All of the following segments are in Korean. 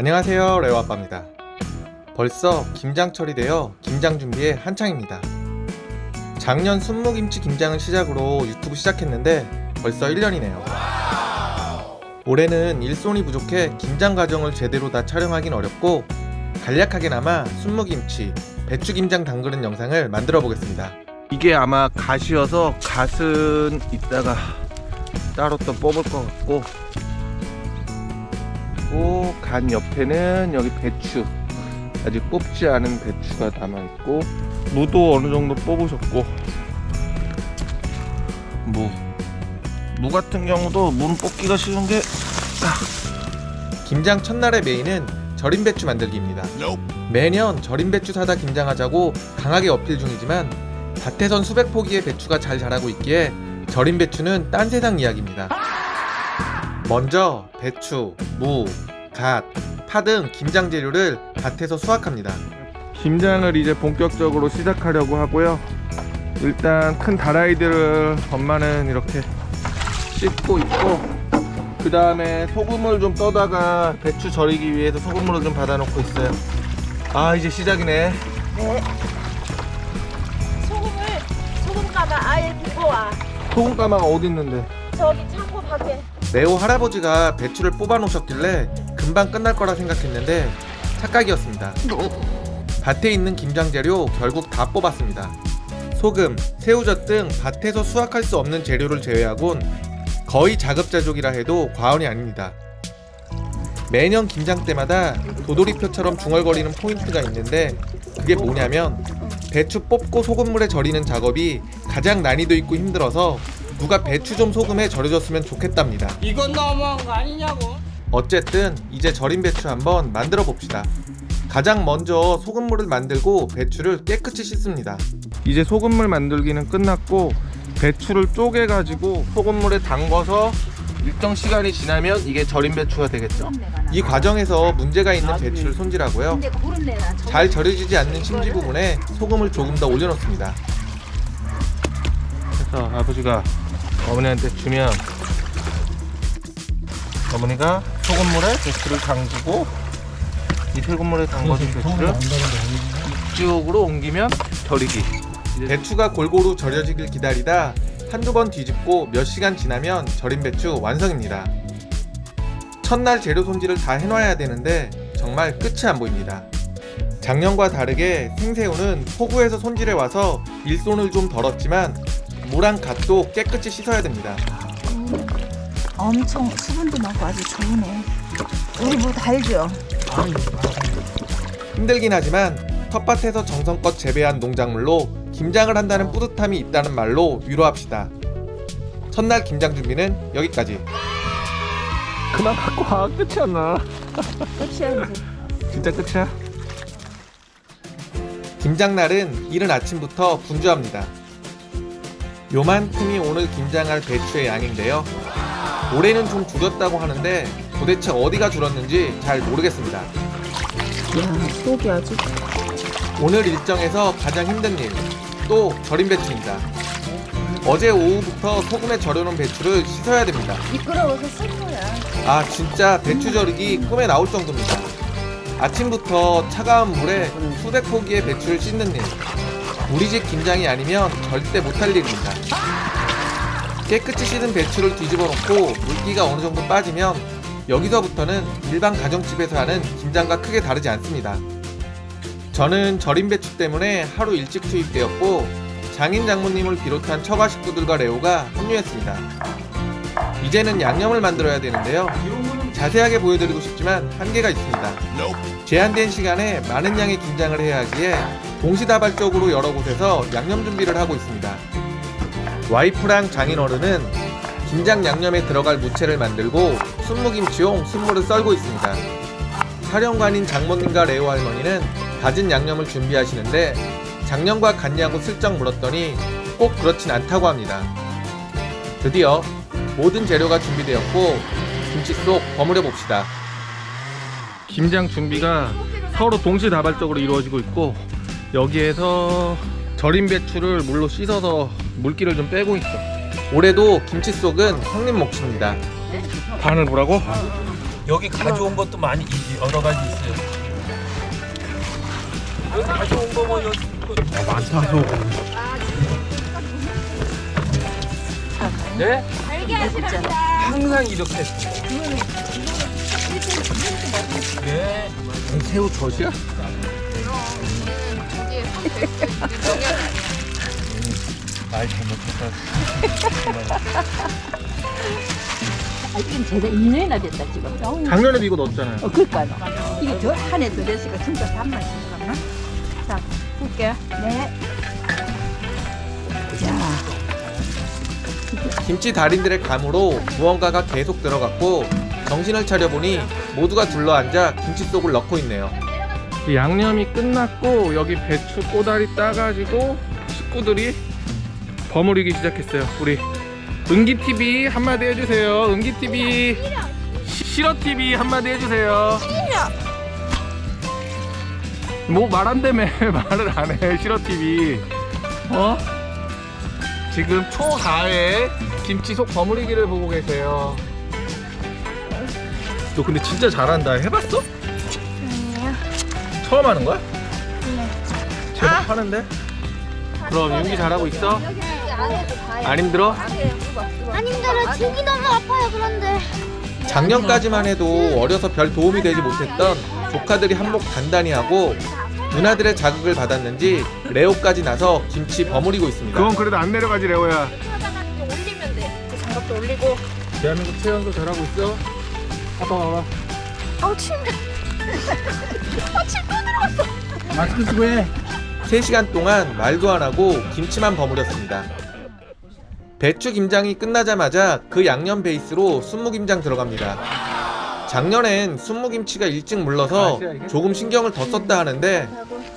안녕하세요 레오아빠입니다. 벌써 김장철이 되어 김장 준비에 한창입니다. 작년 순무김치 김장을 시작으로 유튜브 시작했는데 벌써 1년이네요. 올해는 일손이 부족해 김장 과정을 제대로 다 촬영하긴 어렵고 간략하게나마 순무김치, 배추김장 담그는 영상을 만들어 보겠습니다. 이게 아마 갓이어서 갓은 이따가 따로 또 뽑을 것 같고 그리고 갓 옆에는 여기 배추 아직 뽑지 않은 배추가 남아있고 무도 어느 정도 뽑으셨고 무. 무 같은 경우도 무는 뽑기가 쉬운 게 김장 첫날의 메인은 절임 배추 만들기입니다. 매년 절임 배추 사다 김장하자고 강하게 어필 중이지만 밭에선 수백 포기의 배추가 잘 자라고 있기에 절임 배추는 딴 세상 이야기입니다. 먼저 배추, 무, 갓, 파 등 김장 재료를 밭에서 수확합니다. 김장을 이제 본격적으로 시작하려고 하고요. 일단 큰 다라이들을 엄마는 이렇게 씻고 있고 그 다음에 소금을 좀 떠다가 배추 절이기 위해서 소금물을 좀 받아놓고 있어요. 아 이제 시작이네. 네. 소금을 소금 가마 아예 두고 와. 소금 가마가 어디 있는데? 저기 창고 밖에. 레오 할아버지가 배추를 뽑아 놓으셨길래 금방 끝날 거라 생각했는데 착각이었습니다. 밭에 있는 김장 재료 결국 다 뽑았습니다. 소금, 새우젓 등 밭에서 수확할 수 없는 재료를 제외하곤 거의 자급자족이라 해도 과언이 아닙니다. 매년 김장 때마다 도돌이표처럼 중얼거리는 포인트가 있는데 그게 뭐냐면 배추 뽑고 소금물에 절이는 작업이 가장 난이도 있고 힘들어서 누가 배추 좀 소금에 절여줬으면 좋겠답니다. 이건 너무한 거 아니냐고. 어쨌든 이제 절임 배추 한번 만들어 봅시다. 가장 먼저 소금물을 만들고 배추를 깨끗이 씻습니다. 이제 소금물 만들기는 끝났고 배추를 쪼개 가지고 소금물에 담궈서 일정 시간이 지나면 이게 절임 배추가 되겠죠. 이 과정에서 문제가 있는 배추를 손질하고요. 잘 절여지지 않는 심지 부분에 소금을 조금 더 올려놓습니다. 그래서 아버지가 어머니한테 주면 어머니가 소금물에 배추를 담그고 이 소금물에 담궈진 배추를 이쪽으로 옮기면 절이기 배추가 골고루 절여지길 기다리다 한두 번 뒤집고 몇 시간 지나면 절임 배추 완성입니다. 첫날 재료 손질을 다 해놔야 되는데 정말 끝이 안 보입니다. 작년과 다르게 생새우는 포구에서 손질해 와서 일손을 좀 덜었지만 무랑 갓도 깨끗이 씻어야 됩니다. 엄청 수분도 많고 아주 좋으네. 우리 뭐 달죠? 힘들긴 하지만 텃밭에서 정성껏 재배한 농작물로 김장을 한다는 뿌듯함이 있다는 말로 위로합시다. 첫날 김장 준비는 여기까지. 그만 갖고 와 끝이 안 나 끝이야 이제. 진짜 끝이야 김장날은 이른 아침부터 분주합니다. 요만큼이 오늘 김장할 배추의 양인데요. 올해는 좀 줄였다고 하는데 도대체 어디가 줄었는지 잘 모르겠습니다. 야 속이 아주. 오늘 일정에서 가장 힘든 일, 또 절임 배추입니다. 어제 오후부터 소금에 절여놓은 배추를 씻어야 됩니다. 미끄러워서 슬퍼야. 아 진짜 배추 절이기 꿈에 나올 정도입니다. 아침부터 차가운 물에 수백 포기의 배추를 씻는 일. 우리 집 김장이 아니면 절대 못할 일입니다. 깨끗이 씻은 배추를 뒤집어 놓고 물기가 어느 정도 빠지면 여기서부터는 일반 가정집에서 하는 김장과 크게 다르지 않습니다. 저는 절임 배추 때문에 하루 일찍 투입되었고 장인 장모님을 비롯한 처가 식구들과 레오가 합류했습니다. 이제는 양념을 만들어야 되는데요. 자세하게 보여드리고 싶지만 한계가 있습니다. 제한된 시간에 많은 양의 김장을 해야 하기에 동시다발적으로 여러 곳에서 양념 준비를 하고 있습니다. 와이프랑 장인어른은 김장 양념에 들어갈 무채를 만들고 순무김치용 순무를 썰고 있습니다. 사령관인 장모님과 레오 할머니는 가진 양념을 준비하시는데 작년과 같냐고 슬쩍 물었더니 꼭 그렇진 않다고 합니다. 드디어 모든 재료가 준비되었고 김치 속 버무려 봅시다. 김장 준비가 서로 동시다발적으로 이루어지고 있고 여기에서 절임 배추를 물로 씻어서 물기를 좀 빼고 있어 올해도 김치 속은 형님 몫입니다. 반을 보라고? 여기 가져온 것도 많이 여러 가지 있어요. 여기 가져온 거뭐 여기 네? 항상 이렇게 네. 새우 젖이야? 말 잘못했다. 아, 지금 제가 2년이나 됐다 지금. 어, 작년에도 이거 넣었잖아요. 어 그니까요. 이게 더한해더 됐으니까 진짜 반만 들어갔나? 자, 볼게요. 네. 자, 김치 달인들의 감으로 무언가가 계속 들어갔고 정신을 차려보니 모두가 둘러앉아 김치 속을 넣고 있네요. 이 양념이 끝났고 여기 배추 꼬다리 따가지고 식구들이 버무리기 시작했어요. 우리 은기 TV 한마디 해주세요. 은기 TV 싫어 TV 한마디 해주세요. 뭐말안 되면 말을 안 해. 싫어 TV. 어? 지금 초가에 김치 속 버무리기를 보고 계세요. 너 근데 진짜 잘한다. 해봤어? 처음 하는 거야? 제법 하는데? 그럼 윤기 잘하고 있어? 안 힘들어? 안 힘들어. 등이 너무 아파요. 그런데 작년까지만 해도 어려서 별 도움이 되지 못했던 조카들이 한몫 단단히 하고 누나들의 자극을 받았는지 레오까지 나서 김치 버무리고 있습니다. 그건 그래도 안 내려가지 레오야 올리면 돼. 그 장갑도 올리고. 대한민국 최연소 잘하고 있어? 아빠 봐봐 아우 침. 3시간 동안 말도 안 하고 김치만 버무렸습니다. 배추 김장이 끝나자마자 그 양념 베이스로 순무김장 들어갑니다. 작년엔 순무김치가 일찍 물러서 조금 신경을 더 썼다 하는데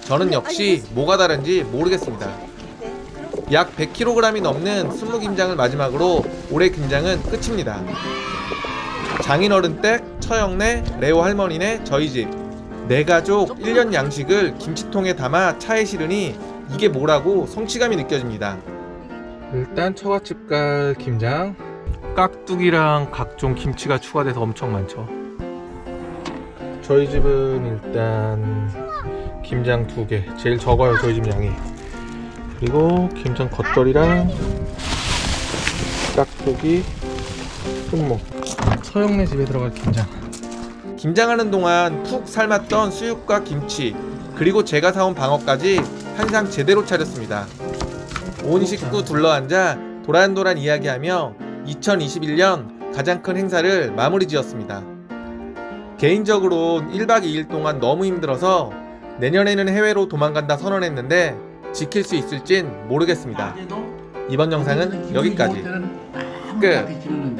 저는 역시 뭐가 다른지 모르겠습니다. 약 100kg이 넘는 순무김장을 마지막으로 올해 김장은 끝입니다. 장인어른 댁, 처형네, 레오 할머니네, 저희 집. 네 가족 1년 양식을 김치통에 담아 차에 실으니 이게 뭐라고 성취감이 느껴집니다. 일단 처갓집 갈 김장. 깍두기랑 각종 김치가 추가돼서 엄청 많죠. 저희 집은 일단 김장 두 개. 제일 적어요 저희 집 양이. 그리고 김장 겉절이랑 깍두기 순무 서영네 집에 들어갈 김장 김장하는 동안 푹 삶았던 수육과 김치 그리고 제가 사온 방어까지 한상 제대로 차렸습니다. 온 식구 둘러앉아 도란도란 이야기하며 2021년 가장 큰 행사를 마무리 지었습니다. 개인적으로 1박 2일 동안 너무 힘들어서 내년에는 해외로 도망간다 선언했는데 지킬 수 있을진 모르겠습니다. 이번 영상은 여기까지. 끝.